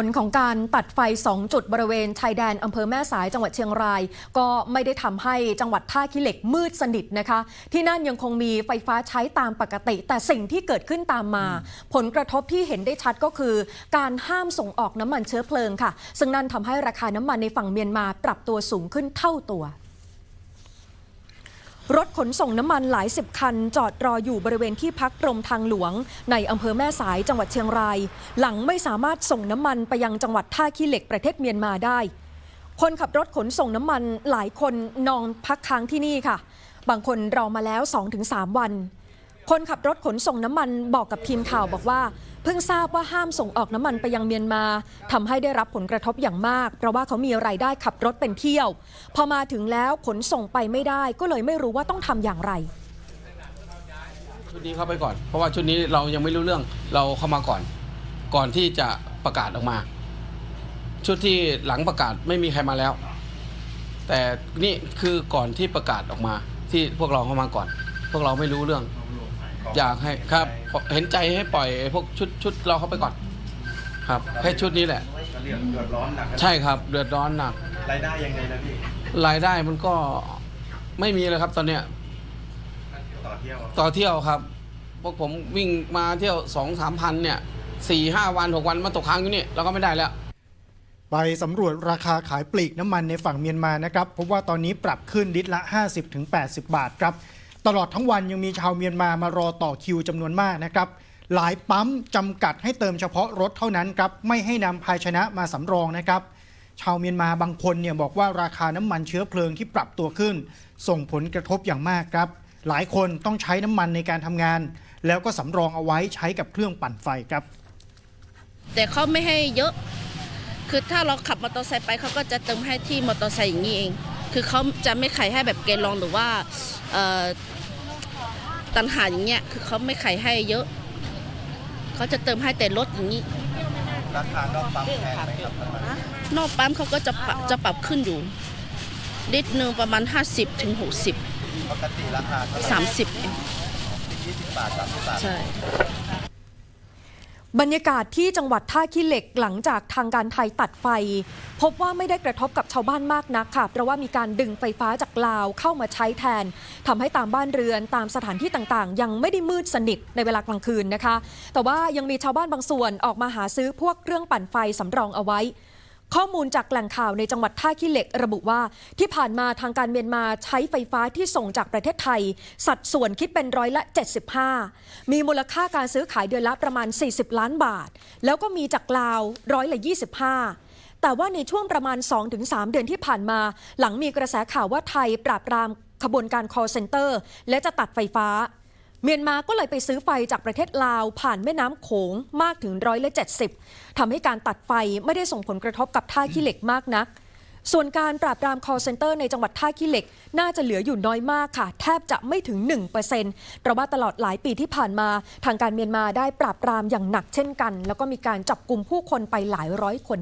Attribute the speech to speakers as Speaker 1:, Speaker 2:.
Speaker 1: ผลของการตัดไฟ 2 จุดบริเวณชายแดนอำเภอแม่สายจังหวัดเชียงราย ก็ไม่ได้ทำให้จังหวัดท่าขี้เหล็กมืดสนิทนะคะ ที่นั่นยังคงมีไฟฟ้าใช้ตามปกติ แต่สิ่งที่เกิดขึ้นตามมา ผลกระทบที่เห็นได้ชัดก็คือ การห้ามส่งออกน้ำมันเชื้อเพลิงค่ะ ซึ่งนั่นทำให้ราคาน้ำมันในฝั่งเมียนมาปรับตัวสูงขึ้นเท่าตัว รถขนส่งน้ำมันหลายสิบคัน จอดรออยู่บริเวณที่พักกรมทางหลวง ในอำเภอแม่สายจังหวัดเชียงราย หลังไม่สามารถส่งน้ำมันไปยังจังหวัดท่าขี้เหล็กประเทศเมียนมาได้ คนขับรถขนส่งน้ำมันหลายคนนอนพักค้างที่นี่ค่ะ บางคนรอมาแล้ว 2-3 วัน คนขับรถขนส่งน้ำมันบอกกับทีมข่าวบอกว่า เพิ่งทราบว่าห้ามส่งออกน้ำมันไปยังเมียนมาทำให้ได้รับผลกระทบอย่างมาก เพราะว่าเขามีรายได้ขับรถเป็นเที่ยว พอมาถึงแล้วขนส่งไปไม่ได้ก็เลยไม่รู้ว่าต้องทำอย่างไร
Speaker 2: ชุดนี้เข้าไปก่อน เพราะว่าชุดนี้เรายังไม่รู้เรื่องเราเข้ามาก่อน ก่อนที่จะประกาศออกมา ชุดที่หลังประกาศไม่มีใครมาแล้ว แต่นี่คือก่อนที่ประกาศออกมา ที่พวกเราเข้ามาก่อน พวกเราไม่รู้เรื่อง อยากให้ครับ เห็นใจให้ปล่อยไอ้พวกชุดชุดเราเข้าไปก่อน ครับแค่ชุดนี้แหละ
Speaker 3: ก็เรียกเดือดร้อนหนัก
Speaker 2: ใช่ครับ เดือดร้อนหนัก
Speaker 3: รายได้ยังไงนะพี่
Speaker 2: รายได้มันก็ไม่มีเลยครับ ตอนเนี้ย
Speaker 3: ต่อเที่ยว
Speaker 2: ต่อเที่ยวครับพวกผมวิ่งมาเที่ยวสองสามพันเนี่ยสี่ห้าวันหกวันมาตกค้างอยู่นี่เราก็ไม่ได้แล้ว
Speaker 4: ไปสำรวจราคาขายปลีกน้ำมันในฝั่งเมียนมานะครับพบว่าตอนนี้ปรับขึ้นลิตรละ 50-80 บาทครับ ตลอดทั้งวันยังมีชาวเมียนมามารอต่อคิวจำนวนมากนะครับ หลายปั๊มจำกัดให้เติมเฉพาะรถเท่านั้นครับไม่ให้นำภาชนะมาสำรองนะครับ ชาวเมียนมาบางคนเนี่ยบอกว่าราคาน้ำมันเชื้อเพลิงที่ปรับตัวขึ้น ส่งผลกระทบอย่างมากครับ หลายคนต้องใช้น้ำมันในการทำงาน แล้วก็สำรองเอาไว้ใช้กับเครื่องปั่นไฟครับ
Speaker 5: แต่เขาไม่ให้เยอะ คือถ้าเราขับมอเตอร์ไซค์ไปเขาก็จะเติมให้ที่มอเตอร์ไซค์อย่างนี้เอง คือเขาจะไม่ขายให้แบบเกลลองหรือว่า ตันหาอย่างเงี้ยคือเขาไม่ขายให้เยอะ เขาจะเติมให้แต่รถอย่างนี้
Speaker 3: ราคานอกปั๊มแพงไหมครับน้ำมัน
Speaker 5: นอกปั๊มเขาก็จะปรับจะปรับขึ้นอยู่ลิตรหนึ่งประมาณ 50ถึง60
Speaker 3: ปกติราคาเท่าไหร่
Speaker 5: 30เอง
Speaker 3: 20บาท30บาท
Speaker 5: ใช่
Speaker 1: บรรยากาศที่จังหวัดท่าขี้เหล็กหลังจากทางการไทยตัดไฟ พบว่าไม่ได้กระทบกับชาวบ้านมากนักค่ะ เพราะว่ามีการดึงไฟฟ้าจากลาวเข้ามาใช้แทนทำให้ตามบ้านเรือนตามสถานที่ต่างๆ ยังไม่ได้มืดสนิทในเวลากลางคืนนะคะ แต่ว่ายังมีชาวบ้านบางส่วนออกมาหาซื้อพวกเครื่องปั่นไฟสำรองเอาไว้ ข้อมูลจากแหล่งข่าวในจังหวัดท่าขี้เหล็กระบุว่า ที่ผ่านมาทางการเมียนมาใช้ไฟฟ้าที่ส่งจากประเทศไทย สัดส่วนคิดเป็นร้อยละ 75 มีมูลค่าการซื้อขายเดือนละประมาณ 40 ล้านบาท แล้วก็มีจากลาวร้อยละ 25แต่ว่าในช่วงประมาณ 2-3 เดือนที่ผ่านมา หลังมีกระแสข่าวว่าไทยปราบปรามขบวนการ call center และจะตัดไฟฟ้า เมียนมาก็เลยไปซื้อไฟจากประเทศลาว ผ่านแม่น้ำโขงมากถึงร้อยละ70ทำให้การตัดไฟไม่ได้ส่งผลกระทบกับท่าขี้เหล็กมากนัก ส่วนการปราบปราม call center ในจังหวัดท่าขี้เหล็ก น่าจะเหลืออยู่น้อยมากค่ะ แทบจะไม่ถึง 1%เพราะว่าตลอดหลายปีที่ผ่านมา ทางการเมียนมาได้ปราบปรามอย่างหนักเช่นกัน แล้วก็มีการจับกลุ่มผู้คนไปหลายร้อยคน